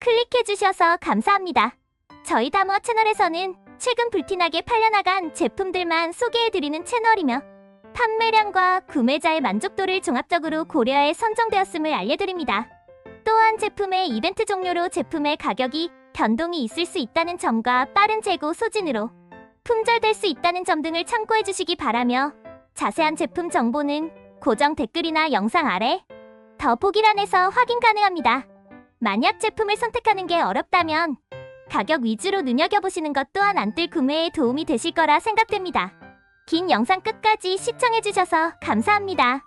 클릭해주셔서 감사합니다. 저희 다모 채널에서는 최근 불티나게 팔려나간 제품들만 소개해드리는 채널이며 판매량과 구매자의 만족도를 종합적으로 고려해 선정되었음을 알려드립니다. 또한 제품의 이벤트 종료로 제품의 가격이 변동이 있을 수 있다는 점과 빠른 재고 소진으로 품절될 수 있다는 점 등을 참고해 주시기 바라며 자세한 제품 정보는 고정 댓글이나 영상 아래 더보기란에서 확인 가능합니다. 만약 제품을 선택하는 게 어렵다면 가격 위주로 눈여겨보시는 것 또한 안뜰 구매에 도움이 되실 거라 생각됩니다. 긴 영상 끝까지 시청해주셔서 감사합니다.